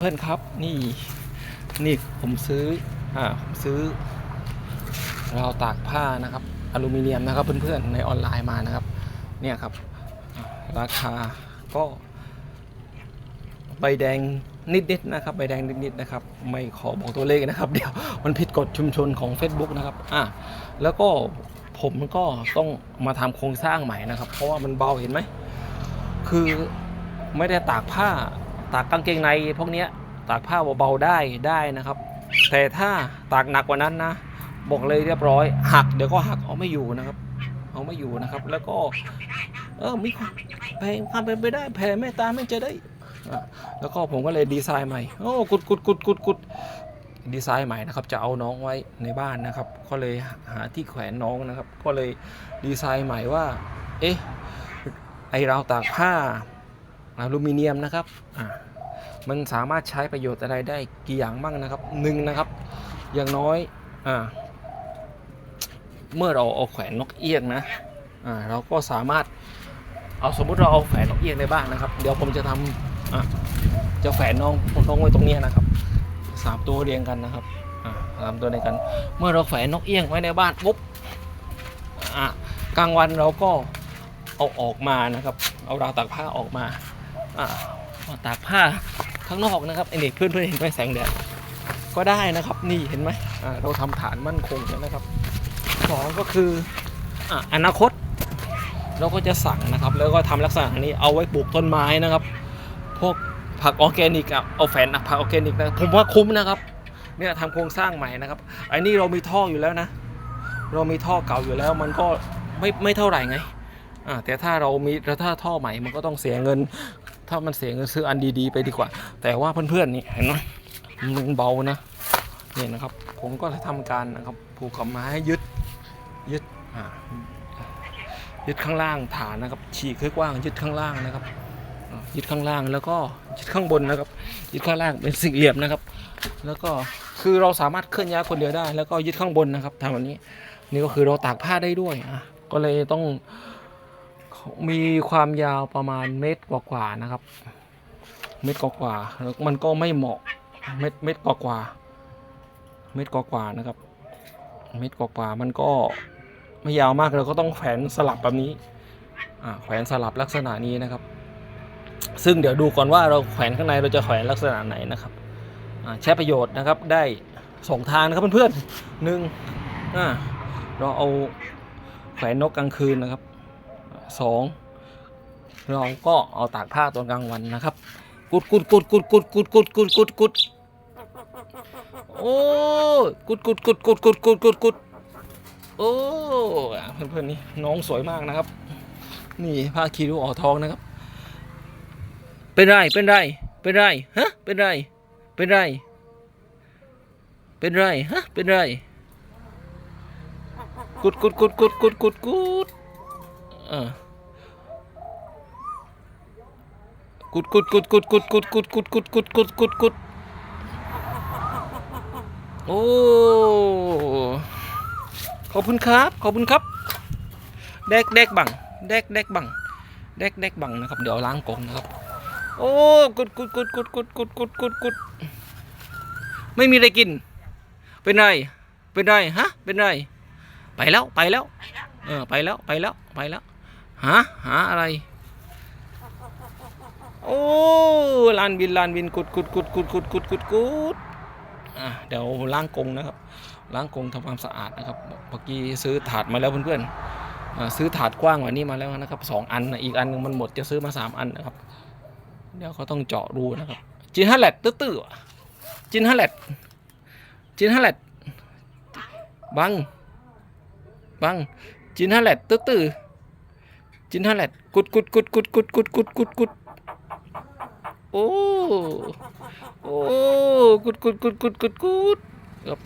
เพื่อนครับนี่นี่ผมซื้ออ่าผมซื้อราวตากผ้านะครับอลูมิเนียมนะครับเพื่อนๆในออนไลน์มานะครับ เนี่ยครับ ราคาก็ใบแดงนิดๆนะครับใบแดงนิดๆนะครับ ไม่ขอบอกตัวเลขนะครับ เดี๋ยวมันผิดกฎชุมชนของ Facebook นะครับอ่าแล้วก็ผมก็ต้องมาทำโครงสร้างใหม่นะครับ เพราะว่ามันเบาเห็นไหมคือไม่ได้ตากผ้า ตากกางเกงในพวกนี้ตากผ้าเบาๆได้ได้นะครับ แต่ถ้าตากหนักกว่านั้นนะ บอกเลยเรียบร้อย หักเดี๋ยวก็หักเอาไม่อยู่นะครับ เอาไม่อยู่นะครับ แล้วก็ เออมีความแพงความเป็นไปได้แผ่เมตตาไม่จะได้อะแล้วก็ผมก็เลยดีไซน์ใหม่โอ้กุดกุดกุดกุดกุดดีไซน์ใหม่นะครับจะเอาน้องไว้ในบ้านนะครับ ก็เลยหาที่แขวนน้องนะครับ ก็เลยดีไซน์ใหม่ว่า เอ๊ะไอเราตากผ้า อลูมิเนียมนะครับมันสามารถใช้ประโยชน์อะไรได้กี่อย่างบ้างนะครับหนึ่งนะครับ อย่างน้อยอเมื่อเราเอาแขวนนกเอี้ยงนะเราก็สามารถเอาสมมุติเราเอาแขวนนกเอี้ยงในบ้านนะครับ เดี๋ยวผมจะทำอะจะแขวนน้องน้องไว้ตรงนี้นะครับสามตัวเรียงกันนะครับสามตัวเรียงกัน เมื่อเราแขวนนกเอี้ยงไว้ในบ้านปุ๊บกลางวันเราก็เอาออกมานะครับ เอาราวตากผ้าออกมา อ่าตากผ้าข้างนอกนะครับไอเด็กเพื่อนเพื่อนเห็นไหมแสงแดดก็ได้นะครับนี่เห็นไหมอ่าเราทำฐานมั่นคงแล้วนะครับสองก็คืออ่าอนาคต เราก็จะสั่งนะครับ แล้วก็ทำลักษณะนี้เอาไว้ปลูกต้นไม้นะครับ พวกผักออร์แกนิกเอาแฝนผักออร์แกนิกนะผมว่าคุ้มนะครับเนี่ยทำโครงสร้างใหม่นะครับไอ้นี่เรามีท่ออยู่แล้วนะ เรามีท่อเก่าอยู่แล้วมันก็ไม่ไม่เท่าไหร่ไงอ่าแต่ถ้าเรามีแล้วถ้าท่อใหม่มันก็ต้องเสียเงิน ถ้ามันเสียเงินซื้ออันดีๆไปดีกว่า แต่ว่าเพื่อนๆนี่เห็นไหมมันเบานะเนี่ยนะครับ ผมก็ทำการนะครับผูกกับไม้ยึดยึดยึดข้างล่างฐานนะครับ ฉีกให้กว้างยึดข้างล่างนะครับยึดข้างล่างแล้วก็ยึดข้างบนนะครับยึดข้างล่างเป็นสี่เหลี่ยมนะครับ แล้วก็คือเราสามารถเคลื่อนย้ายคนเดียวได้ แล้วก็ยึดข้างบนนะครับทำแบบนี้ นี่ก็คือเราตากผ้าได้ด้วยอะก็เลยต้อง มีความยาวประมาณเมตรกว่าๆนะครับ เมตรกว่าๆแล้วมันก็ไม่เหมาะ เมตรเมตรกว่าๆเมตรกว่าๆนะครับ เมตรกว่าๆมันก็ไม่ยาวมากเราก็ต้องแขวนสลับแบบนี้อ่าแขวนสลับลักษณะนี้นะครับ ซึ่งเดี๋ยวดูก่อนว่าเราแขวนข้างในเราจะแขวนลักษณะไหนนะครับอ่าใช้ประโยชน์นะครับได้สองทางนะครับเพื่อนๆหนึ่งอ่าเราเอาแขวนนกกลางคืนนะครับ สองเราก็เอาตากผ้าตอนกลางวันนะครับ กุดกุดกุดกุดกุดกุดกุดกุดกุดกุดโอ้กุดกุดกุดกุดกุดกุดกุดกุดโอ้เพื่อนๆนี่น้องสวยมากนะครับ นี่ผ้าคีริ้วอ่อทองนะครับ เป็นไรเป็นไรเป็นไรฮะเป็นไรเป็นไรเป็นไรฮะเป็นไรกุดกุดกุดกุดกุดกุดกุด เออกุดกุดกุดกุดกุดกุดกุดกุดกุดกุดกุดกุดกุดโอ้ขอบคุณครับ ขอบคุณครับ แดกแดกบังแดกแดกบังแดกแดกบังนะครับ เดี๋ยวล้างกงนะครับ โอ้กุดกุดกุดกุดกุดกุดกุดกุดกุดไม่มีอะไรกิน เป็นไร เป็นไรฮะ เป็นไร ไปแล้ว ไปแล้ว เออ ไปแล้ว ไปแล้ว ไปแล้ว หาหาอะไร โอ้ลานบินลานบินกุดกุดกุดกุดกุดกุดกุดกุดอะเดี๋ยวล้างกรงนะครับ ล้างกรงทำความสะอาดนะครับเมื่อกี้ซื้อถาดมาแล้วเพื่อนๆซื้อถาดกว้างกว่านี้มาแล้วนะครับสองอันนะอีกอันหนึงมันหมดจะซื้อมาสามอันนะครับ เดี๋ยวเขาต้องเจาะรูนะครับจินฮัลเลตตื้อๆจินฮัลเลตจินฮัลเลตบัง บังจินฮัลเลตตื้อตื้อ จินฮัลเลตกุดกุดกุดกุดกุดกุดกุดกุดกุดโอ้ โอ้ กุดกุดกุดกุดกุดกุดครับ